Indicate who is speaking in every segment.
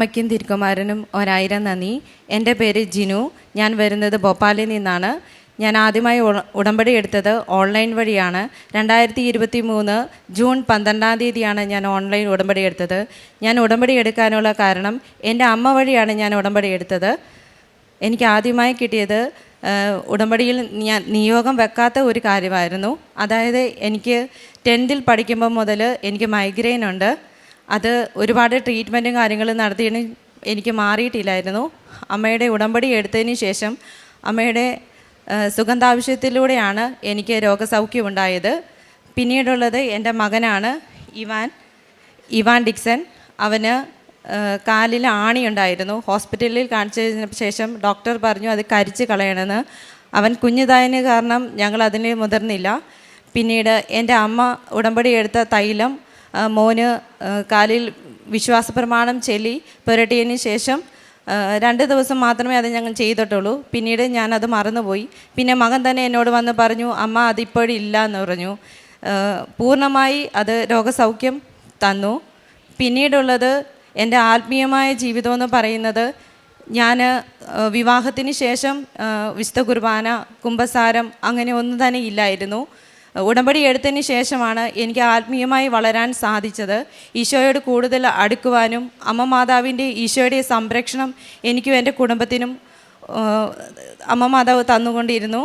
Speaker 1: അമ്മയ്ക്കും തിരുക്കുമാരനും ഒരായിരം നന്ദി. എന്റെ പേര് ജിനു. ഞാൻ വരുന്നത് ഭോപ്പാലിൽ നിന്നാണ്. ഞാൻ ആദ്യമായി ഉടമ്പടി എടുത്തത് ഓൺലൈൻ വഴിയാണ്. രണ്ടായിരത്തി ഇരുപത്തി മൂന്ന് ജൂൺ പന്ത്രണ്ടാം തീയതിയാണ് ഞാൻ ഓൺലൈൻ ഉടമ്പടി എടുത്തത്. ഞാൻ ഉടമ്പടി എടുക്കാനുള്ള കാരണം എന്റെ അമ്മ വഴിയാണ് ഞാൻ ഉടമ്പടി എടുത്തത്. എനിക്ക് ആദ്യമായി കിട്ടിയത് ഉടമ്പടിയിൽ ഞാൻ നിയോഗം വെക്കാത്ത ഒരു കാര്യമായിരുന്നു. അതായത് എനിക്ക് ടെൻത്തിൽ പഠിക്കുമ്പോൾ മുതൽ എനിക്ക് മൈഗ്രെയിൻ ഉണ്ട്. അത് ഒരുപാട് ട്രീറ്റ്മെന്റും കാര്യങ്ങളും നടത്തിയതിന് എനിക്ക് മാറിയിട്ടില്ലായിരുന്നു. അമ്മയുടെ ഉടമ്പടി എടുത്തതിന് ശേഷം അമ്മയുടെ സുഗന്ധാവശ്യത്തിലൂടെയാണ് എനിക്ക് രോഗസൗഖ്യം ഉണ്ടായത്. പിന്നീടുള്ളത് എന്റെ മകനാണ് ഇവാൻ ഇവാൻ ഡിക്സൺ. അവന് കാലിൽ ആണിയുണ്ടായിരുന്നു ഹോസ്പിറ്റലിൽ കാണിച്ചതിന് ശേഷം ഡോക്ടർ പറഞ്ഞു അത് കരിച്ച് കളയണമെന്ന്. അവൻ കുഞ്ഞുതായതിന് കാരണം ഞങ്ങൾ അതിന് മുതിർന്നില്ല. പിന്നീട് എന്റെ അമ്മ ഉടമ്പടി എടുത്ത തൈലം മോന് കാലിൽ വിശ്വാസ പ്രമാണം ചെല്ലി പുരട്ടിയതിന് ശേഷം രണ്ട് ദിവസം മാത്രമേ അത് ഞങ്ങൾ ചെയ്തിട്ടുള്ളൂ. പിന്നീട് ഞാനത് മറന്നുപോയി. പിന്നെ മകൻ തന്നെ എന്നോട് വന്ന് പറഞ്ഞു അമ്മ അതിപ്പോഴില്ല എന്ന് പറഞ്ഞു. പൂർണമായി അത് രോഗസൗഖ്യം തന്നു. പിന്നീടുള്ളത് എന്റെ ആത്മീയമായ ജീവിതം എന്ന് പറയുന്നത് ഞാൻ വിവാഹത്തിന് ശേഷം വിശുദ്ധ കുർബാന കുംഭസാരം അങ്ങനെ ഒന്നും തന്നെ ഇല്ലായിരുന്നു. ഉടമ്പടി എടുത്തതിന് ശേഷമാണ് എനിക്ക് ആത്മീയമായി വളരാൻ സാധിച്ചത്. ഈശോയോട് കൂടുതൽ അടുക്കുവാനും അമ്മ മാതാവിന്റെ ഈശോയുടെ സംരക്ഷണം എനിക്കും എന്റെ കുടുംബത്തിനും അമ്മ മാതാവ് തന്നുകൊണ്ടിരുന്നു.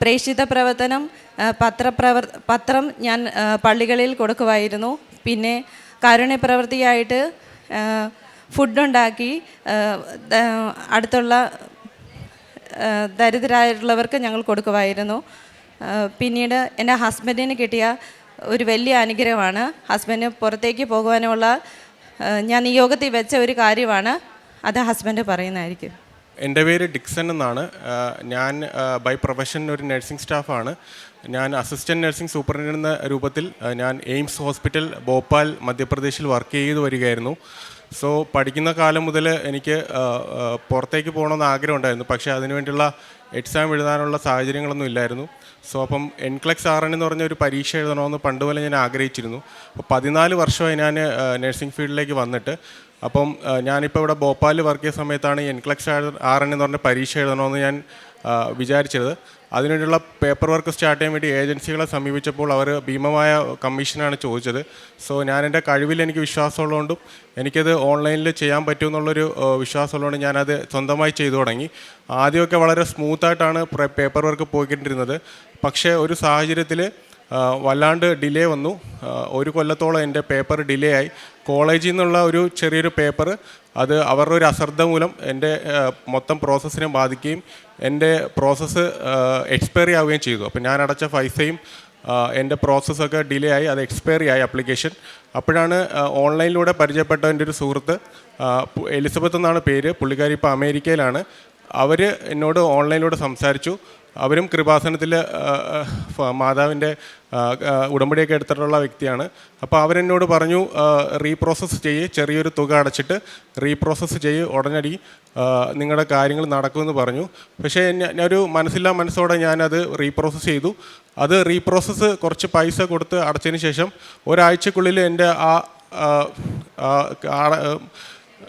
Speaker 1: പ്രേക്ഷിത പ്രവർത്തനം പത്രപ്രവർ പത്രം ഞാൻ പള്ളികളിൽ കൊടുക്കുമായിരുന്നു പിന്നെ കാരുണ്യപ്രവൃത്തിയായിട്ട് ഫുഡുണ്ടാക്കി അടുത്തുള്ള ദരിദ്രരായിട്ടുള്ളവർക്ക് ഞങ്ങൾ കൊടുക്കുമായിരുന്നു പിന്നീട് എന്റെ ഹസ്ബൻഡിന് കിട്ടിയ ഒരു വലിയ അനുഗ്രഹമാണ്. ഹസ്ബൻഡ് പുറത്തേക്ക് പോകുവാനുള്ള ഞാൻ ഈ യോഗത്തിൽ വെച്ച ഒരു കാര്യമാണ്. അത് ഹസ്ബൻഡ് പറയുന്നതായിരിക്കും.
Speaker 2: എന്റെ പേര് ഡിക്സൺ എന്നാണ്. ഞാൻ ബൈ പ്രൊഫഷൻ ഒരു നഴ്സിംഗ് സ്റ്റാഫാണ് ഞാൻ അസിസ്റ്റന്റ് നഴ്സിംഗ് സൂപ്രണ്ടന്റ് എന്ന രൂപത്തിൽ ഞാൻ എയിംസ് ഹോസ്പിറ്റൽ ഭോപ്പാൽ മധ്യപ്രദേശിൽ വർക്ക് ചെയ്തു വരികയായിരുന്നു. സോ പഠിക്കുന്ന കാലം മുതൽ എനിക്ക് പുറത്തേക്ക് പോകണമെന്ന് ആഗ്രഹമുണ്ടായിരുന്നു. പക്ഷേ അതിനുവേണ്ടിയുള്ള എക്സാം എഴുതാനുള്ള സാഹചര്യങ്ങളൊന്നും ഇല്ലായിരുന്നു. സോ അപ്പം എൻക്ലക്സ് ആർ എൻ എന്ന് പറഞ്ഞ ഒരു പരീക്ഷ എഴുതണമെന്ന് പണ്ട് പോലെ ഞാൻ ആഗ്രഹിച്ചിരുന്നു. അപ്പോൾ പതിനാല് വർഷമായി ഞാൻ നഴ്സിംഗ് ഫീൽഡിലേക്ക് വന്നിട്ട് അപ്പം ഞാനിപ്പോൾ ഇവിടെ ഭോപ്പാലിൽ വർക്ക് ചെയ്യുന്ന സമയത്താണ് എൻക്ലക്സ് ആർ എൻ എന്ന് പറഞ്ഞ പരീക്ഷ എഴുതണമെന്ന് ഞാൻ വിചാരിച്ചത്. അതിനുവേണ്ടിയുള്ള പേപ്പർ വർക്ക് സ്റ്റാർട്ട് ചെയ്യാൻ വേണ്ടി ഏജൻസികളെ സമീപിച്ചപ്പോൾ അവർ ഭീമമായ കമ്മീഷനാണ് ചോദിച്ചത്. സോ ഞാൻ എന്റെ കഴിവിൽ എനിക്ക് വിശ്വാസമുള്ളതുകൊണ്ടും എനിക്കത് ഓൺലൈനിൽ ചെയ്യാൻ പറ്റുമെന്നുള്ളൊരു വിശ്വാസമുള്ളതുകൊണ്ട് ഞാനത് സ്വന്തമായി ചെയ്തു തുടങ്ങി. ആദ്യമൊക്കെ വളരെ സ്മൂത്തായിട്ടാണ് പേപ്പർ വർക്ക് പോയിക്കൊണ്ടിരുന്നത്. പക്ഷേ ഒരു സാഹചര്യത്തിൽ വല്ലാണ്ട് ഡിലേ വന്നു. ഒരു കൊല്ലത്തോളം എന്റെ പേപ്പർ ഡിലേ ആയി. കോളേജിൽ നിന്നുള്ള ഒരു ചെറിയൊരു പേപ്പർ അത് അവരുടെ ഒരു അശ്രദ്ധ മൂലം എന്റെ മൊത്തം പ്രോസസ്സിനെ ബാധിക്കുകയും എന്റെ പ്രോസസ്സ് എക്സ്പയറി ആവുകയും ചെയ്തു. അപ്പോൾ ഞാൻ അടച്ച പൈസയും എന്റെ പ്രോസസ്സൊക്കെ ഡിലേ ആയി അത് എക്സ്പയറി ആയി ആപ്ലിക്കേഷൻ അപ്പോഴാണ് ഓൺലൈനിലൂടെ പരിചയപ്പെട്ട എന്റെ ഒരു സുഹൃത്ത് എലിസബത്ത് എന്നാണ് പേര് പുള്ളിക്കാരി ഇപ്പോൾ അമേരിക്കയിലാണ്. അവർ എന്നോട് ഓൺലൈനിലൂടെ സംസാരിച്ചു. അവരും കൃപാസനത്തിൽ മാതാവിന്റെ ഉടമ്പടിയൊക്കെ എടുത്തിട്ടുള്ള വ്യക്തിയാണ്. അപ്പോൾ അവരെന്നോട് പറഞ്ഞു റീപ്രോസസ്സ് ചെയ്യ് ചെറിയൊരു തുക അടച്ചിട്ട് റീപ്രോസസ്സ് ചെയ്യ് ഉടനടി നിങ്ങളുടെ കാര്യങ്ങൾ നടക്കുമെന്ന് പറഞ്ഞു. പക്ഷേ ഞാനൊരു മനസ്സില്ലാ മനസ്സോടെ ഞാനത് റീപ്രോസസ്സ് ചെയ്തു. അത് റീപ്രോസസ്സ് കുറച്ച് പൈസ കൊടുത്ത് അടച്ചതിന് ശേഷം ഒരാഴ്ചക്കുള്ളിൽ എന്റെ ആ-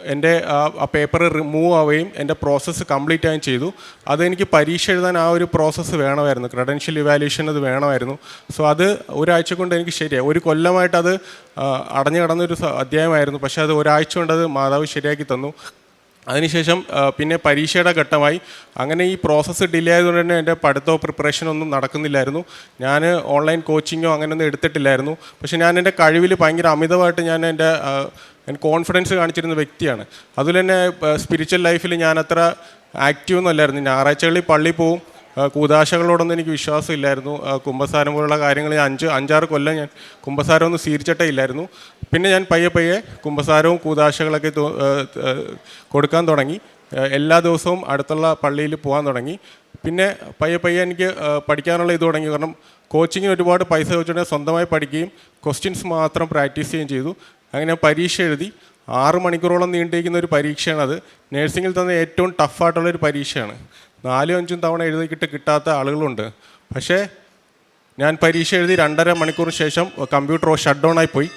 Speaker 2: എന്റെ ആ പേപ്പർ റിമൂവ് ആവുകയും എന്റെ പ്രോസസ്സ് കംപ്ലീറ്റ് ആയും ചെയ്തു. അതെനിക്ക് പരീക്ഷ എഴുതാൻ ആ ഒരു പ്രോസസ്സ് വേണമായിരുന്നു. ക്രെഡൻഷ്യൽ ഇവാലുവേഷൻ അത് വേണമായിരുന്നു. സോ അത് ഒരാഴ്ച കൊണ്ട് എനിക്ക് ശരിയായി. ഒരു കൊല്ലമായിട്ട് അത് അടഞ്ഞു കിടന്നൊരു അധ്യായമായിരുന്നു. പക്ഷേ അത് ഒരാഴ്ച കൊണ്ട് അത് മാതാവ് ശരിയാക്കി തന്നു. അതിനുശേഷം പിന്നെ പരീക്ഷയുടെ ഘട്ടമായി. അങ്ങനെ ഈ പ്രോസസ്സ് ഡിലേ ആയതുകൊണ്ട് തന്നെ എന്റെ പഠിത്തമോ പ്രിപ്പറേഷനോ ഒന്നും നടക്കുന്നില്ലായിരുന്നു. ഞാൻ ഓൺലൈൻ കോച്ചിങ്ങോ അങ്ങനെയൊന്നും എടുത്തിട്ടില്ലായിരുന്നു. പക്ഷേ ഞാൻ എന്റെ കഴിവിൽ ഭയങ്കര അമിതമായിട്ട് ഞാൻ എന്റെ കോൺഫിഡൻസ് കാണിച്ചിരുന്ന വ്യക്തിയാണ്. അതുപോലെ തന്നെ സ്പിരിച്വൽ ലൈഫിൽ ഞാൻ അത്ര ആക്റ്റീവ് ഒന്നും അല്ലായിരുന്നു. ഞായറാഴ്ചകളിൽ പള്ളി പോവും. കൂതാശകളോടൊന്നും എനിക്ക് വിശ്വാസമില്ലായിരുന്നു. കുംഭസാരം പോലുള്ള കാര്യങ്ങൾ ഞാൻ അഞ്ച് അഞ്ചാറ് കൊല്ലം ഞാൻ കുംഭസാരമൊന്നും സ്വീകരിച്ചിട്ടേ ഇല്ലായിരുന്നു. പിന്നെ ഞാൻ പയ്യെ പയ്യെ കുംഭസാരവും കൂതാശകളൊക്കെ കൊടുക്കാൻ തുടങ്ങി. എല്ലാ ദിവസവും അടുത്തുള്ള പള്ളിയിൽ പോകാൻ തുടങ്ങി. പിന്നെ പയ്യെ പയ്യെ എനിക്ക് പഠിക്കാനുള്ള ഇത് തുടങ്ങി. കാരണം കോച്ചിങ്ങിന് ഒരുപാട് പൈസ വെച്ചിട്ടുണ്ടെങ്കിൽ സ്വന്തമായി പഠിക്കുകയും ക്വസ്റ്റ്യൻസ് മാത്രം പ്രാക്ടീസ് ചെയ്യുകയും ചെയ്തു. അങ്ങനെ പരീക്ഷ എഴുതി. ആറ് മണിക്കൂറോളം നീണ്ടിരിക്കുന്ന ഒരു പരീക്ഷയാണത്. നേഴ്സിംഗിൽ തന്നെ ഏറ്റവും ടഫായിട്ടുള്ള ഒരു പരീക്ഷയാണ്. നാലും അഞ്ചും തവണ എഴുതിക്കിട്ട് കിട്ടാത്ത ആളുകളുണ്ട്. പക്ഷേ ഞാൻ പരീക്ഷ എഴുതി രണ്ടര മണിക്കൂറിന് ശേഷം കമ്പ്യൂട്ടർ ഷട്ട് ഡൗൺ ആയി പോയി.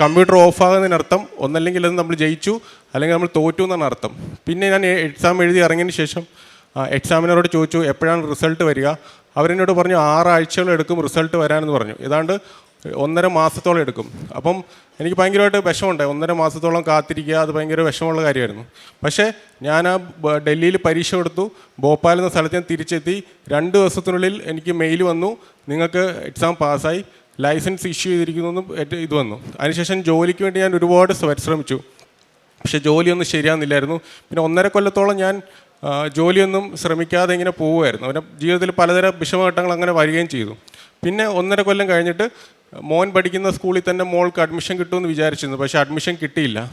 Speaker 2: കമ്പ്യൂട്ടർ ഓഫ് ആകുന്നതിനർത്ഥം ഒന്നല്ലെങ്കിൽ അത് നമ്മൾ ജയിച്ചു അല്ലെങ്കിൽ നമ്മൾ തോറ്റു എന്നാണ് അർത്ഥം. പിന്നെ ഞാൻ എക്സാം എഴുതി ഇറങ്ങിയതിന് ശേഷം എക്സാമിനറോട് ചോദിച്ചു എപ്പോഴാണ് റിസൾട്ട് വരിക? അവരെന്നോട് പറഞ്ഞു ആറാഴ്ചകൾ എടുക്കും റിസൾട്ട് വരാനെന്ന് പറഞ്ഞു. ഏതാണ്ട് ഒന്നര മാസത്തോളം എടുക്കും. അപ്പം എനിക്ക് ഭയങ്കരമായിട്ട് വിഷമമുണ്ട്. ഒന്നര മാസത്തോളം കാത്തിരിക്കുക അത് ഭയങ്കര വിഷമമുള്ള കാര്യമായിരുന്നു. പക്ഷേ ഞാൻ ആ ഡൽഹിയിൽ പരീക്ഷ കൊടുത്തു. ഭോപ്പാൽ എന്ന സ്ഥലത്ത് ഞാൻ തിരിച്ചെത്തി. രണ്ട് ദിവസത്തിനുള്ളിൽ എനിക്ക് മെയിൽ വന്നു. നിങ്ങൾക്ക് എക്സാം പാസ്സായി. ലൈസൻസ് ഇഷ്യൂ ചെയ്തിരിക്കുന്നു ഇത് വന്നു. അതിനുശേഷം ജോലിക്ക് വേണ്ടി ഞാൻ ഒരുപാട് പരിശ്രമിച്ചു. പക്ഷേ ജോലിയൊന്നും ശരിയാകുന്നില്ലായിരുന്നു പിന്നെ ഒന്നര കൊല്ലത്തോളം ഞാൻ ജോലിയൊന്നും ശ്രമിക്കാതെ ഇങ്ങനെ പോവുമായിരുന്നു. അവന്റെ ജീവിതത്തിൽ പലതരം വിഷമഘട്ടങ്ങൾ അങ്ങനെ വരികയും ചെയ്തു. പിന്നെ ഒന്നര കൊല്ലം കഴിഞ്ഞിട്ട് മോൻ പഠിക്കുന്ന സ്കൂളിൽ തന്നെ മോൾക്ക് അഡ്മിഷൻ കിട്ടുമെന്ന് വിചാരിച്ചിരുന്നു പക്ഷേ അഡ്മിഷൻ കിട്ടിയില്ല.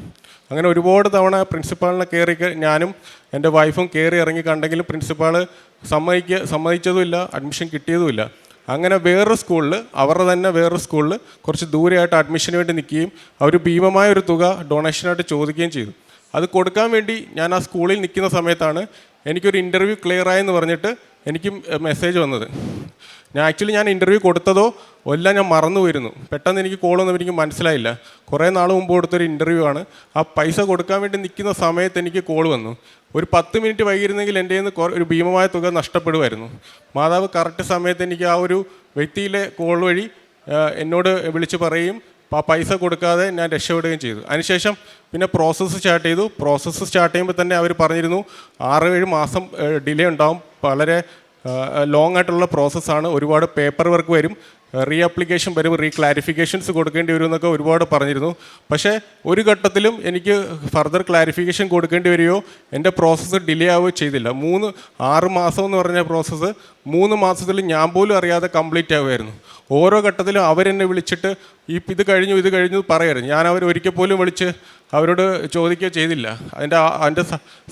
Speaker 2: അങ്ങനെ ഒരുപാട് തവണ പ്രിൻസിപ്പാളിനെ കയറി ഞാനും എന്റെ വൈഫും കയറി ഇറങ്ങി കണ്ടെങ്കിലും പ്രിൻസിപ്പാൾ സമ്മതിക്ക സമ്മതിച്ചതുമില്ല അഡ്മിഷൻ കിട്ടിയതുമില്ല. അങ്ങനെ വേറൊരു സ്കൂളിൽ അവരുടെ തന്നെ വേറൊരു സ്കൂളിൽ കുറച്ച് ദൂരെയായിട്ട് അഡ്മിഷന് വേണ്ടി നിൽക്കുകയും അവർ ഭീമമായ ഒരു തുക ഡൊണേഷനായിട്ട് ചോദിക്കുകയും ചെയ്തു. അത് കൊടുക്കാൻ വേണ്ടി ഞാൻ ആ സ്കൂളിൽ നിൽക്കുന്ന സമയത്താണ് എനിക്കൊരു ഇന്റർവ്യൂ ക്ലിയർ ആയെന്ന് പറഞ്ഞിട്ട് എനിക്കും മെസ്സേജ് വന്നത്. ഞാൻ ആക്ച്വലി ഞാൻ ഇന്റർവ്യൂ കൊടുത്തതോ എല്ലാം ഞാൻ മറന്നു വരുന്നു പെട്ടെന്ന് എനിക്ക് കോളൊന്നും എനിക്ക് മനസ്സിലായില്ല. കുറേ നാൾ മുമ്പ് കൊടുത്തൊരു ഇന്റർവ്യൂ ആണ്. ആ പൈസ കൊടുക്കാൻ വേണ്ടി നിൽക്കുന്ന സമയത്ത് എനിക്ക് കോൾ വന്നു. ഒരു പത്ത് മിനിറ്റ് വൈകിരുന്നെങ്കിൽ എന്റെ നിന്ന് ഒരു ഭീമമായ തുക നഷ്ടപ്പെടുമായിരുന്നു. മാതാവ് കറക്റ്റ് സമയത്ത് എനിക്ക് ആ ഒരു വ്യക്തിയിലെ കോൾ വഴി എന്നോട് വിളിച്ച് പറയും ആ പൈസ കൊടുക്കാതെ ഞാൻ രക്ഷപ്പെടുകയും ചെയ്തു. അതിനുശേഷം പിന്നെ പ്രോസസ്സ് സ്റ്റാർട്ട് ചെയ്തു. പ്രോസസ്സ് സ്റ്റാർട്ട് ചെയ്യുമ്പോൾ തന്നെ അവർ പറഞ്ഞിരുന്നു ആറ് ഏഴ് മാസം ഡിലേ ഉണ്ടാവും. വളരെ ലോങ് ആയിട്ടുള്ള പ്രോസസ്സാണ് ഒരുപാട് പേപ്പർ വർക്ക് വരും. റീ ആപ്ലിക്കേഷൻ വരും റീ ക്ലാരിഫിക്കേഷൻസ് കൊടുക്കേണ്ടി വരും എന്നൊക്കെ ഒരുപാട് പറഞ്ഞിരുന്നു. പക്ഷേ ഒരു ഘട്ടത്തിലും എനിക്ക് ഫർദർ ക്ലാരിഫിക്കേഷൻ കൊടുക്കേണ്ടി വരികയോ എന്റെ പ്രോസസ്സ് ഡിലേ ആവുകയോ ചെയ്തില്ല. മൂന്ന് ആറ് മാസം എന്ന് പറഞ്ഞ പ്രോസസ്സ് മൂന്ന് മാസത്തിൽ ഞാൻ പോലും അറിയാതെ കംപ്ലീറ്റ് ആവുമായിരുന്നു ഓരോ ഘട്ടത്തിലും അവരെന്നെ വിളിച്ചിട്ട് ഈ ഇത് കഴിഞ്ഞു ഇത് കഴിഞ്ഞു പറയായിരുന്നു ഞാൻ അവർ ഒരിക്കൽ പോലും വിളിച്ച് അവരോട് ചോദിക്കുകയോ ചെയ്തില്ല. അതിന്റെ അതിന്റെ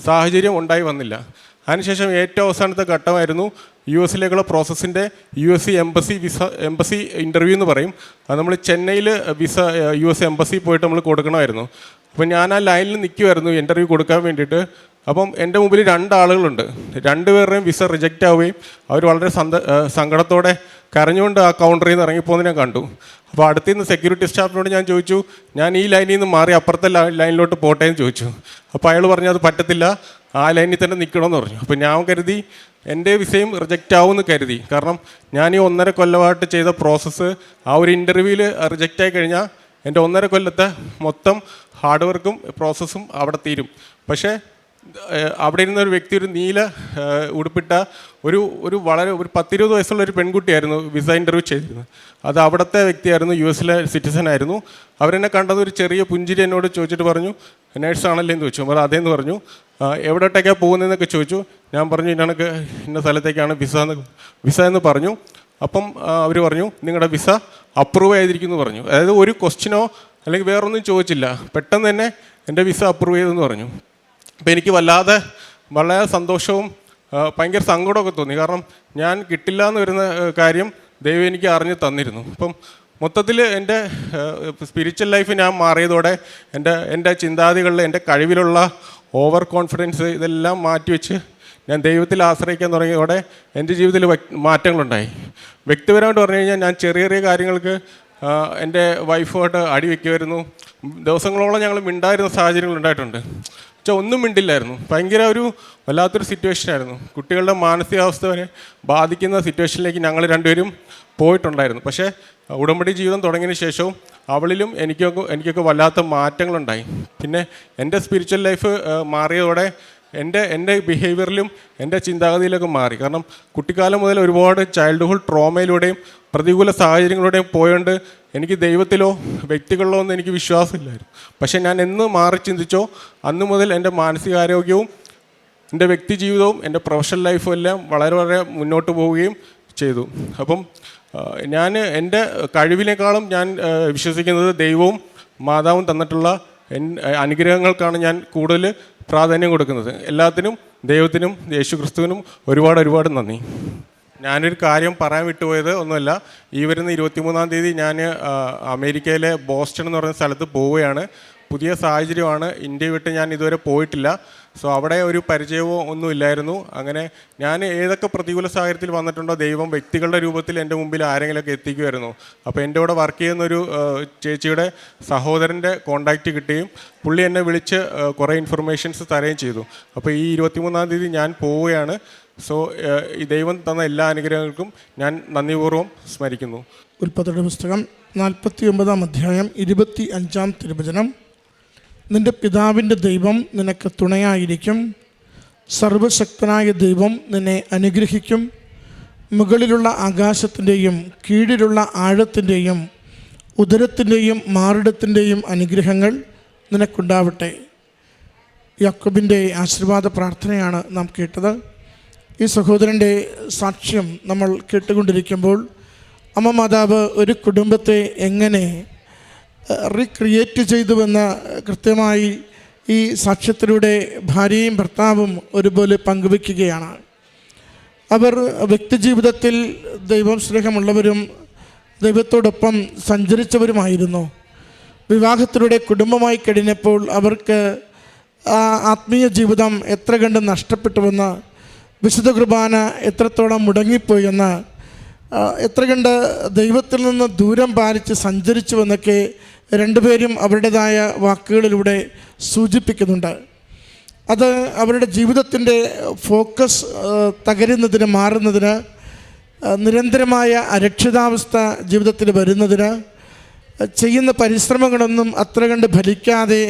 Speaker 2: സാഹചര്യം ഉണ്ടായി വന്നില്ല. അതിനുശേഷം ഏറ്റവും അവസാനത്തെ ഘട്ടമായിരുന്നു യു എസിലേക്കുള്ള പ്രോസസ്സിന്റെ U S C embassy visa embassy interview എന്ന് പറയും. അത് നമ്മൾ ചെന്നൈയിൽ വിസ യു എസ് എംബസി പോയിട്ട് നമ്മൾ കൊടുക്കണമായിരുന്നു. അപ്പോൾ ഞാൻ ആ ലൈനിൽ നിൽക്കുമായിരുന്നു ഇന്റർവ്യൂ കൊടുക്കാൻ വേണ്ടിയിട്ട്. അപ്പം എന്റെ മുമ്പിൽ രണ്ടാളുകളുണ്ട്. രണ്ടുപേരുടെയും വിസ റിജക്റ്റ് ആവുകയും അവർ വളരെ സന്ത സങ്കടത്തോടെ കരഞ്ഞുകൊണ്ട് ആ കൗണ്ടറിൽ നിന്ന് ഇറങ്ങിപ്പോകുന്നത് ഞാൻ കണ്ടു. അപ്പോൾ അടുത്ത് നിന്ന് സെക്യൂരിറ്റി സ്റ്റാഫിനോട് ഞാൻ ചോദിച്ചു ഞാൻ ഈ ലൈനിൽ നിന്ന് മാറി അപ്പുറത്തെ ലൈനിലോട്ട് പോട്ടെ? എന്ന് ചോദിച്ചു. അപ്പോൾ അയാൾ പറഞ്ഞു അത് പറ്റത്തില്ല. ആ ലൈനിൽ തന്നെ നിൽക്കണമെന്ന് പറഞ്ഞു. അപ്പോൾ ഞാൻ കരുതി എന്റെ വിസയും റിജക്റ്റ് ആവുമെന്ന് കരുതി. കാരണം ഞാൻ ഈ ഒന്നര കൊല്ലമായിട്ട് ചെയ്ത പ്രോസസ്സ് ആ ഒരു ഇന്റർവ്യൂവിൽ റിജക്റ്റ് ആയി കഴിഞ്ഞാൽ എന്റെ ഒന്നര കൊല്ലത്തെ മൊത്തം ഹാർഡ് വർക്കും പ്രോസസ്സും അവിടെ തീരും. പക്ഷേ അവിടെ ഇരുന്ന ഒരു വ്യക്തി ഒരു നീല ഉടുപ്പിട്ട ഒരു ഒരു വളരെ ഒരു പത്തിരുപത് വയസ്സുള്ള ഒരു പെൺകുട്ടിയായിരുന്നു വിസ ഇന്റർവ്യൂ ചെയ്തിരുന്നത്. അത് അവിടുത്തെ വ്യക്തിയായിരുന്നു യു എസിലെ സിറ്റിസൺ ആയിരുന്നു. അവരെന്നെ കണ്ടത് ഒരു ചെറിയ പുഞ്ചിരി എന്നോട് ചോദിച്ചിട്ട് പറഞ്ഞു നേഴ്സാണല്ലേ എന്ന് ചോദിച്ചു. അവർ അതേന്ന് പറഞ്ഞു "ആ, എവിടോട്ടേക്കാണ് പോകുന്നതെന്നൊക്കെ ചോദിച്ചു. ഞാൻ പറഞ്ഞു ഇന്നണക്ക് ഇന്ന സ്ഥലത്തേക്കാണ് വിസ എന്ന് വിസ എന്ന് പറഞ്ഞു. അപ്പം അവർ പറഞ്ഞു നിങ്ങളുടെ വിസ അപ്രൂവ് ചെയ്തിരിക്കുന്നു പറഞ്ഞു. അതായത് ഒരു ക്വസ്റ്റിനോ അല്ലെങ്കിൽ വേറൊന്നും ചോദിച്ചില്ല. പെട്ടെന്ന് തന്നെ എന്റെ വിസ അപ്രൂവ് ചെയ്തെന്ന് പറഞ്ഞു. അപ്പോൾ എനിക്ക് വല്ലാതെ വളരെ സന്തോഷവും ഭയങ്കര സങ്കടമൊക്കെ തോന്നി. കാരണം ഞാൻ കിട്ടില്ല എന്ന് വരുന്ന കാര്യം ദൈവം എനിക്ക് അറിഞ്ഞ് തന്നിരുന്നു. അപ്പം മൊത്തത്തിൽ എന്റെ സ്പിരിച്വൽ ലൈഫ് ഞാൻ മാറിയതോടെ എന്റെ എന്റെ ചിന്താഗതികളിൽ എന്റെ കഴിവിലുള്ള ഓവർ കോൺഫിഡൻസ് ഇതെല്ലാം മാറ്റിവെച്ച് ഞാൻ ദൈവത്തിൽ ആശ്രയിക്കാൻ തുടങ്ങിയതോടെ എന്റെ ജീവിതത്തിൽ മാറ്റങ്ങളുണ്ടായി. വ്യക്തിപരമായിട്ട് പറഞ്ഞു കഴിഞ്ഞാൽ ഞാൻ ചെറിയ ചെറിയ കാര്യങ്ങൾക്ക് എന്റെ വൈഫുമായിട്ട് അടി വയ്ക്കുമായിരുന്നു ദിവസങ്ങളോളം ഞങ്ങൾ മിണ്ടായിരുന്ന സാഹചര്യങ്ങൾ ഉണ്ടായിട്ടുണ്ട്. പക്ഷെ ഒന്നും മിണ്ടില്ലായിരുന്നു. ഭയങ്കര ഒരു വല്ലാത്തൊരു സിറ്റുവേഷൻ ആയിരുന്നു. കുട്ടികളുടെ മാനസികാവസ്ഥ വരെ ബാധിക്കുന്ന സിറ്റുവേഷനിലേക്ക് ഞങ്ങൾ രണ്ടുപേരും പോയിട്ടുണ്ടായിരുന്നു. പക്ഷേ ഉടമ്പടി ജീവിതം തുടങ്ങിയതിന് ശേഷവും അവളിലും എനിക്കൊക്കെ എനിക്കൊക്കെ വല്ലാത്ത മാറ്റങ്ങളുണ്ടായി. പിന്നെ എന്റെ സ്പിരിച്വൽ ലൈഫ് മാറിയതോടെ എന്റെ എന്റെ ബിഹേവിയറിലും എന്റെ ചിന്താഗതിയിലൊക്കെ മാറി. കാരണം കുട്ടിക്കാലം മുതൽ ഒരുപാട് ചൈൽഡ്ഹുഡ് ട്രോമയിലൂടെയും പ്രതികൂല സാഹചര്യങ്ങളിലൂടെയും പോയോണ്ട് എനിക്ക് ദൈവത്തിലോ വ്യക്തികളിലോ ഒന്നും എനിക്ക് വിശ്വാസമില്ലായിരുന്നു. പക്ഷേ ഞാൻ എന്ന് മാറി ചിന്തിച്ചോ അന്ന് മുതൽ എന്റെ മാനസികാരോഗ്യവും എന്റെ വ്യക്തി ജീവിതവും എന്റെ പ്രൊഫഷണൽ ലൈഫും എല്ലാം വളരെ വളരെ മുന്നോട്ട് പോവുകയും ചെയ്തു. അപ്പം ഞാൻ എന്റെ കഴിവിനേക്കാളും ഞാൻ വിശ്വസിക്കുന്നത് ദൈവവും മാതാവും തന്നിട്ടുള്ള അനുഗ്രഹങ്ങൾക്കാണ് ഞാൻ കൂടുതൽ പ്രാധാന്യം കൊടുക്കുന്നത്. എല്ലാത്തിനും ദൈവത്തിനും യേശു ക്രിസ്തുവിനും ഒരുപാട് ഒരുപാട് നന്ദി. ഞാനൊരു കാര്യം പറയാൻ വിട്ടുപോയത് ഒന്നുമല്ല. ഈ വരുന്ന ഇരുപത്തിമൂന്നാം തീയതി ഞാൻ അമേരിക്കയിലെ ബോസ്റ്റൺ എന്ന് പറയുന്ന സ്ഥലത്ത് പോവുകയാണ്. പുതിയ സാഹചര്യമാണ്. ഇന്ത്യ വിട്ട് ഞാൻ ഇതുവരെ പോയിട്ടില്ല. സോ അവിടെ ഒരു പരിചയമോ ഒന്നും ഇല്ലായിരുന്നു. അങ്ങനെ ഞാൻ ഏതൊക്കെ പ്രതികൂല സാഹചര്യത്തിൽ വന്നിട്ടുണ്ടോ ദൈവം വ്യക്തികളുടെ രൂപത്തിൽ എന്റെ മുമ്പിൽ ആരെങ്കിലുമൊക്കെ എത്തിക്കുമായിരുന്നു. അപ്പോൾ എന്റെ കൂടെ വർക്ക് ചെയ്യുന്നൊരു ചേച്ചിയുടെ സഹോദരന്റെ കോണ്ടാക്റ്റ് കിട്ടുകയും പുള്ളി എന്നെ വിളിച്ച് കുറേ ഇൻഫർമേഷൻസ് തരുകയും ചെയ്തു. അപ്പോൾ ഈ ഇരുപത്തിമൂന്നാം തീയതി ഞാൻ പോവുകയാണ്. സോ ഈ ദൈവം തന്ന എല്ലാ അനുഗ്രഹങ്ങൾക്കും ഞാൻ നന്ദിപൂർവം സ്മരിക്കുന്നു.
Speaker 3: ഉൽപ്പത്തിയുടെ പുസ്തകം നാൽപ്പത്തി ഒമ്പതാം അധ്യായം ഇരുപത്തി അഞ്ചാം തിരുവചനം. നിന്റെ പിതാവിന്റെ ദൈവം നിനക്ക് തുണയായിരിക്കും. സർവശക്തനായ ദൈവം നിന്നെ അനുഗ്രഹിക്കും. മുകളിലുള്ള ആകാശത്തിന്റെയും കീഴിലുള്ള ആഴത്തിന്റെയും ഉദരത്തിന്റെയും മാറിടത്തിന്റെയും അനുഗ്രഹങ്ങൾ നിനക്കുണ്ടാവട്ടെ. യാക്കോബിന്റെ ആശീർവാദ പ്രാർത്ഥനയാണ് നാം കേട്ടത്. ഈ സഹോദരന്റെ സാക്ഷ്യം നമ്മൾ കേട്ടുകൊണ്ടിരിക്കുമ്പോൾ അമ്മ മാതാവ് ഒരു കുടുംബത്തെ എങ്ങനെ റീക്രിയേറ്റ് ചെയ്തുവെന്ന് കൃത്യമായി ഈ സാക്ഷ്യത്തിലൂടെ ഭാര്യയും ഭർത്താവും ഒരുപോലെ പങ്കുവെക്കുകയാണ്. അവർ വ്യക്തിജീവിതത്തിൽ ദൈവം സ്നേഹമുള്ളവരും ദൈവത്തോടൊപ്പം സഞ്ചരിച്ചവരുമായിരുന്നു. വിവാഹത്തിലൂടെ കുടുംബമായി കഴിഞ്ഞപ്പോൾ അവർക്ക് ആ ആത്മീയ ജീവിതം എത്ര കണ്ട് നഷ്ടപ്പെട്ടുവെന്ന് വിശുദ്ധ കുർബാന എത്രത്തോളം മുടങ്ങിപ്പോയെന്ന് എത്ര കണ്ട് ദൈവത്തിൽ നിന്ന് ദൂരം പാലിച്ച് സഞ്ചരിച്ചുവെന്നൊക്കെ രണ്ടുപേരും അവരുടേതായ വാക്കുകളിലൂടെ സൂചിപ്പിക്കുന്നുണ്ട്. അത് അവരുടെ ജീവിതത്തിന്റെ ഫോക്കസ് തകരുന്നതിന് മാറുന്നതിന് നിരന്തരമായ അരക്ഷിതാവസ്ഥ ജീവിതത്തിൽ വരുന്നതിന് ചെയ്യുന്ന പരിശ്രമങ്ങളൊന്നും അത്ര കണ്ട് ഫലിക്കാതെ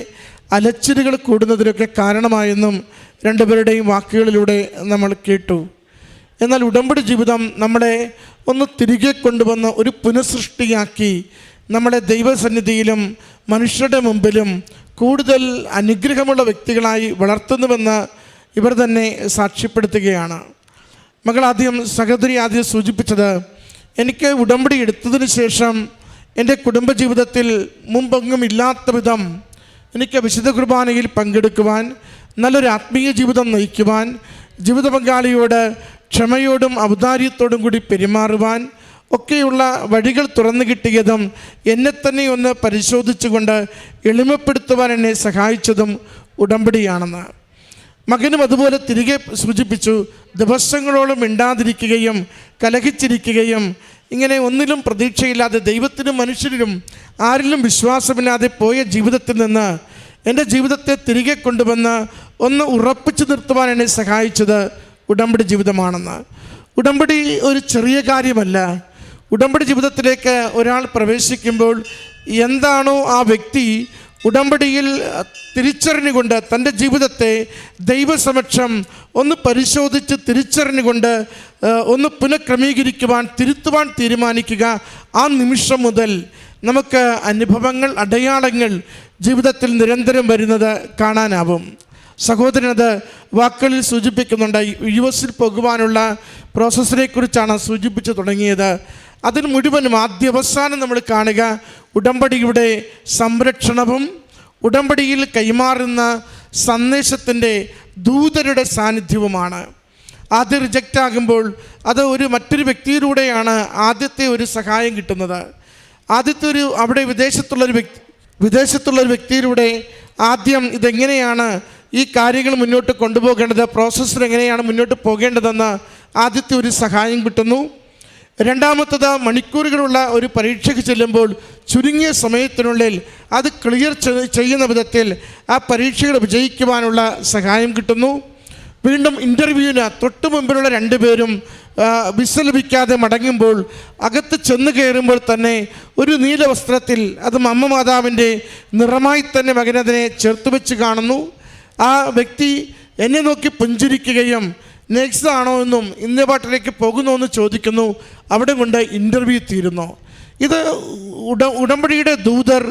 Speaker 3: അലച്ചിലുകൾ കൂടുന്നതിനൊക്കെ കാരണമായെന്നും രണ്ടുപേരുടെയും വാക്കുകളിലൂടെ നമ്മൾ കേട്ടു. എന്നാൽ ഉടമ്പടി ജീവിതം നമ്മളെ ഒന്ന് തിരികെ കൊണ്ടുവന്ന് ഒരു പുനഃസൃഷ്ടിയാക്കി നമ്മളെ ദൈവസന്നിധിയിലും മനുഷ്യരുടെ മുമ്പിലും കൂടുതൽ അനുഗ്രഹമുള്ള വ്യക്തികളായി വളർത്തുന്നുവെന്ന് ഇവർ തന്നെ സാക്ഷ്യപ്പെടുത്തുകയാണ്. മകൾ ആദ്യം സഹോദരി ആദ്യം സൂചിപ്പിച്ചത് എനിക്ക് ഉടമ്പടി എടുത്തതിന് ശേഷം എന്റെ കുടുംബജീവിതത്തിൽ മുമ്പെങ്ങും ഇല്ലാത്ത വിധം എനിക്ക് വിശുദ്ധ കുർബാനയിൽ പങ്കെടുക്കുവാൻ നല്ലൊരു ആത്മീയ ജീവിതം നയിക്കുവാൻ ജീവിത പങ്കാളിയോട് ക്ഷമയോടും ഔദാര്യത്തോടും കൂടി പെരുമാറുവാൻ ഒക്കെയുള്ള വഴികൾ തുറന്നു കിട്ടിയതും എന്നെ തന്നെ ഒന്ന് പരിശോധിച്ചുകൊണ്ട് എളിമപ്പെടുത്തുവാൻ എന്നെ സഹായിച്ചതും ഉടമ്പടിയാണെന്ന്. മകനും അതുപോലെ തിരികെ സൂചിപ്പിച്ചു ദിവസങ്ങളോളം മിണ്ടാതിരിക്കുകയും കലഹിച്ചിരിക്കുകയും ഇങ്ങനെ ഒന്നിലും പ്രതീക്ഷയില്ലാതെ ദൈവത്തിനും മനുഷ്യരിലും ആരിലും വിശ്വാസമില്ലാതെ പോയ ജീവിതത്തിൽ നിന്ന് എന്റെ ജീവിതത്തെ തിരികെ കൊണ്ടുവന്ന് ഒന്ന് ഉറപ്പിച്ചു നിർത്തുവാൻ എന്നെ സഹായിച്ചത് ഉടമ്പടി ജീവിതമാണെന്ന്. ഉടമ്പടി ഒരു ചെറിയ കാര്യമല്ല ഉടമ്പടി ജീവിതത്തിലേക്ക് ഒരാൾ പ്രവേശിക്കുമ്പോൾ എന്താണോ ആ വ്യക്തി ഉടമ്പടിയിൽ തിരിച്ചറിഞ്ഞുകൊണ്ട് തന്റെ ജീവിതത്തെ ദൈവസമക്ഷം ഒന്ന് പരിശോധിച്ച് തിരിച്ചറിഞ്ഞുകൊണ്ട് ഒന്ന് പുനഃക്രമീകരിക്കുവാൻ തിരുത്തുവാൻ തീരുമാനിക്കുക ആ നിമിഷം മുതൽ നമുക്ക് അനുഭവങ്ങൾ അടയാളങ്ങൾ ജീവിതത്തിൽ നിരന്തരം വരുന്നത് കാണാനാവും. സഹോദരനത് വാക്കുകളിൽ സൂചിപ്പിക്കുന്നുണ്ട്. യു എസിൽ പോകുവാനുള്ള പ്രോസസ്സിനെ കുറിച്ചാണ് സൂചിപ്പിച്ചു തുടങ്ങിയത്. അതിന് മുഴുവനും ആദ്യവസാനം നമ്മൾ കാണുക ഉടമ്പടിയുടെ സംരക്ഷണവും ഉടമ്പടിയിൽ കൈമാറുന്ന സന്ദേശത്തിന്റെ ദൂതരുടെ സാന്നിധ്യവുമാണ്. ആദ്യം റിജക്റ്റ് ആകുമ്പോൾ അത് ഒരു മറ്റൊരു വ്യക്തിയിലൂടെയാണ് ആദ്യത്തെ ഒരു സഹായം കിട്ടുന്നത്. ആദ്യത്തെ ഒരു അവിടെ വിദേശത്തുള്ളൊരു വ്യക്തി വിദേശത്തുള്ളൊരു വ്യക്തിയിലൂടെ ആദ്യം ഇതെങ്ങനെയാണ് ഈ കാര്യങ്ങൾ മുന്നോട്ട് കൊണ്ടുപോകേണ്ടത് പ്രോസസ്സർ എങ്ങനെയാണ് മുന്നോട്ട് പോകേണ്ടതെന്ന് ആദ്യത്തെ ഒരു സഹായം കിട്ടുന്നു. രണ്ടാമത്തത് മണിക്കൂറുകളുള്ള ഒരു പരീക്ഷയ്ക്ക് ചെല്ലുമ്പോൾ ചുരുങ്ങിയ സമയത്തിനുള്ളിൽ അത് ക്ലിയർ ചെയ്യുന്ന വിധത്തിൽ ആ പരീക്ഷകൾ വിജയിക്കുവാനുള്ള സഹായം കിട്ടുന്നു. വീണ്ടും ഇന്റർവ്യൂവിന് തൊട്ട് മുമ്പിലുള്ള രണ്ടുപേരും വിസ വിസലപിക്കാതെ മടങ്ങുമ്പോൾ അകത്ത് ചെന്ന് കയറുമ്പോൾ തന്നെ ഒരു നീല വസ്ത്രത്തിൽ അത് അമ്മ മാതാവിന്റെ നിറമായി തന്നെ മകനതിനെ ചേർത്ത് വെച്ച് കാണുന്നു. ആ വ്യക്തി എന്നെ നോക്കി പുഞ്ചിരിക്കുകയും നെക്സ്റ്റ് ആണോ എന്നും ഇന്ന പാട്ടിലേക്ക് പോകുന്നു എന്ന് ചോദിക്കുന്നു. അവിടെ കൊണ്ട് ഇന്റർവ്യൂ തീരുന്നു. ഇത് ഉട ഉടമ്പടിയുടെ ദൂതർ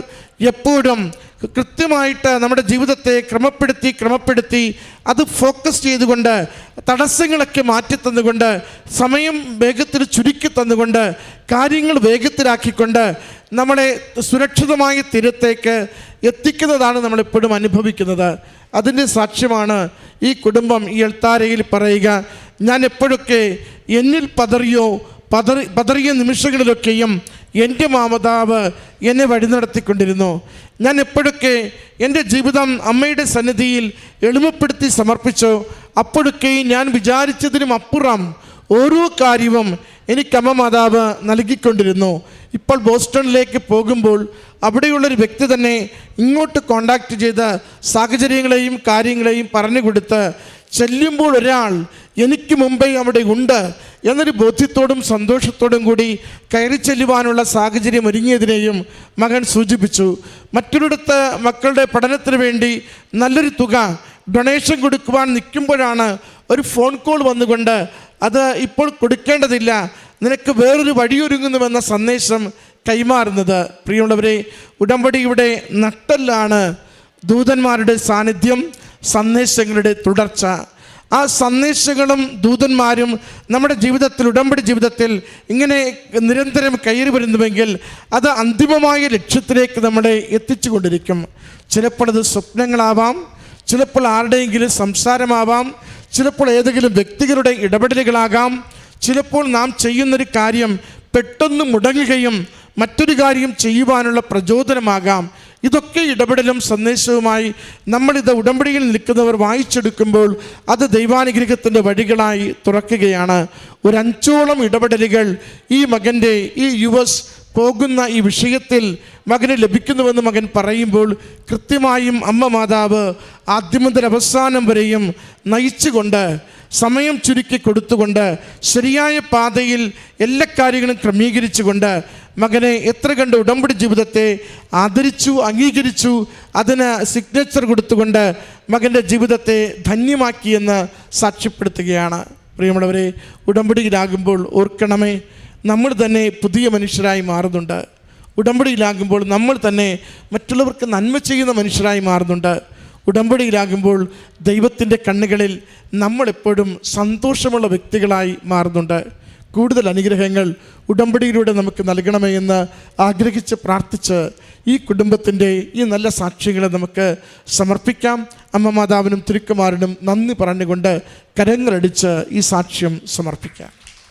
Speaker 3: എപ്പോഴും കൃത്യമായിട്ട് നമ്മുടെ ജീവിതത്തെ ക്രമപ്പെടുത്തി ക്രമപ്പെടുത്തി അത് ഫോക്കസ് ചെയ്തുകൊണ്ട് തടസ്സങ്ങളൊക്കെ മാറ്റി തന്നുകൊണ്ട് സമയം വേഗത്തിൽ ചുരുക്കി തന്നുകൊണ്ട് കാര്യങ്ങൾ വേഗത്തിലാക്കിക്കൊണ്ട് നമ്മളെ സുരക്ഷിതമായ തീരത്തേക്ക് എത്തിക്കുന്നതാണ് നമ്മളെപ്പോഴും അനുഭവിക്കുന്നത്. അതിന്റെ സാക്ഷ്യമാണ് ഈ കുടുംബം ഈ എൾത്താരയിൽ പറയുക ഞാൻ എപ്പോഴൊക്കെ എന്നിൽ പതറിയോ പതറി പതറിയ നിമിഷങ്ങളിലൊക്കെയും എന്റെ മാമതാവ് എന്നെ വഴി നടത്തിക്കൊണ്ടിരുന്നു. ഞാൻ എപ്പോഴൊക്കെ എന്റെ ജീവിതം അമ്മയുടെ സന്നിധിയിൽ എളിമപ്പെടുത്തി സമർപ്പിച്ചോ അപ്പോഴൊക്കെ ഞാൻ വിചാരിച്ചതിനും അപ്പുറം ഓരോ കാര്യവും എനിക്ക് അമ്മ മാതാവ് നൽകിക്കൊണ്ടിരുന്നു. ഇപ്പോൾ ബോസ്റ്റണിലേക്ക് പോകുമ്പോൾ അവിടെയുള്ളൊരു വ്യക്തി തന്നെ ഇങ്ങോട്ട് കോണ്ടാക്ട് ചെയ്ത് സാഹചര്യങ്ങളെയും കാര്യങ്ങളെയും പറഞ്ഞു കൊടുത്ത് ചെല്ലുമ്പോൾ ഒരാൾ എനിക്ക് മുമ്പേ അവിടെ ഉണ്ട് എന്നൊരു ബോധ്യത്തോടും സന്തോഷത്തോടും കൂടി കയറി ചെല്ലുവാനുള്ള സാഹചര്യം ഒരുങ്ങിയതിനെയും മകൻ സൂചിപ്പിച്ചു. മറ്റൊരിടത്ത് മക്കളുടെ പഠനത്തിന് വേണ്ടി നല്ലൊരു തുക ഡൊണേഷൻ കൊടുക്കുവാൻ നിൽക്കുമ്പോഴാണ് ഒരു ഫോൺ കോൾ വന്നുകൊണ്ട് അത് ഇപ്പോൾ കൊടുക്കേണ്ടതില്ല. നിനക്ക് വേറൊരു വഴിയൊരുങ്ങുന്നുവെന്ന സന്ദേശം കൈമാറുന്നത്. പ്രിയമുള്ളവരെ ഉടമ്പടിയുടെ നട്ടല്ലാണ്. ദൂതന്മാരുടെ സാന്നിധ്യം സന്ദേശങ്ങളുടെ തുടർച്ച. ആ സന്ദേശങ്ങളും ദൂതന്മാരും നമ്മുടെ ജീവിതത്തിൽ ഉടമ്പടി ജീവിതത്തിൽ ഇങ്ങനെ നിരന്തരം കയറി വരുന്നുവെങ്കിൽ അത് അന്തിമമായ ലക്ഷ്യത്തിലേക്ക് നമ്മളെ എത്തിച്ചു കൊണ്ടിരിക്കും ചിലപ്പോൾ അത് സ്വപ്നങ്ങളാവാം ചിലപ്പോൾ ആരുടെയെങ്കിലും സംസാരമാവാം ചിലപ്പോൾ ഏതെങ്കിലും വ്യക്തികളുടെ ഇടപെടലുകളാകാം. ചിലപ്പോൾ നാം ചെയ്യുന്നൊരു കാര്യം പെട്ടെന്ന് മുടങ്ങുകയും മറ്റൊരു കാര്യം ചെയ്യുവാനുള്ള പ്രചോദനമാകാം. ഇതൊക്കെ ഇടപെടലും സന്ദേശവുമായി നമ്മളിത് ഉടമ്പടിയിൽ നിൽക്കുന്നവർ വായിച്ചെടുക്കുമ്പോൾ അത് ദൈവാനുഗ്രഹത്തിന്റെ വഴികളായി തുറക്കുകയാണ്. ഒരു അഞ്ചോളം ഇടപെടലുകൾ ഈ മകന്റെ ഈ യു എസ് പോകുന്ന ഈ വിഷയത്തിൽ മകന് ലഭിക്കുന്നുവെന്ന് മകൻ പറയുമ്പോൾ കൃത്യമായും അമ്മ മാതാവ് ആദ്യം മുതൽ അവസാനം വരെയും നയിച്ചുകൊണ്ട് സമയം ചുരുക്കി കൊടുത്തുകൊണ്ട് ശരിയായ പാതയിൽ എല്ലാ കാര്യങ്ങളും ക്രമീകരിച്ചുകൊണ്ട് മകനെ എത്ര കണ്ട് ഉടമ്പടി ജീവിതത്തെ ആദരിച്ചു അംഗീകരിച്ചു അതിന് സിഗ്നേച്ചർ കൊടുത്തുകൊണ്ട് മകന്റെ ജീവിതത്തെ ധന്യമാക്കിയെന്ന് സാക്ഷ്യപ്പെടുത്തുകയാണ്. പ്രിയമുള്ളവരെ ഉടമ്പടിയിലാകുമ്പോൾ ഓർക്കണമേ നമ്മൾ തന്നെ പുതിയ മനുഷ്യരായി മാറുന്നുണ്ട്. ഉടമ്പടിയിലാകുമ്പോൾ നമ്മൾ തന്നെ മറ്റുള്ളവർക്ക് നന്മ ചെയ്യുന്ന മനുഷ്യരായി മാറുന്നുണ്ട്. ഉടമ്പടിയിലാകുമ്പോൾ ദൈവത്തിന്റെ കണ്ണുകളിൽ നമ്മളെപ്പോഴും സന്തോഷമുള്ള വ്യക്തികളായി മാറുന്നുണ്ട്. കൂടുതൽ അനുഗ്രഹങ്ങൾ ഉടമ്പടിയിലൂടെ നമുക്ക് നൽകണമേ എന്ന് ആഗ്രഹിച്ച് പ്രാർത്ഥിച്ച് ഈ കുടുംബത്തിന്റെ ഈ നല്ല സാക്ഷികളെ നമുക്ക് സമർപ്പിക്കാം. അമ്മ മാതാവിനും തിരുക്കുമാരനും നന്ദി പറഞ്ഞുകൊണ്ട് കരങ്ങളടിച്ച് ഈ സാക്ഷ്യം സമർപ്പിക്കാം.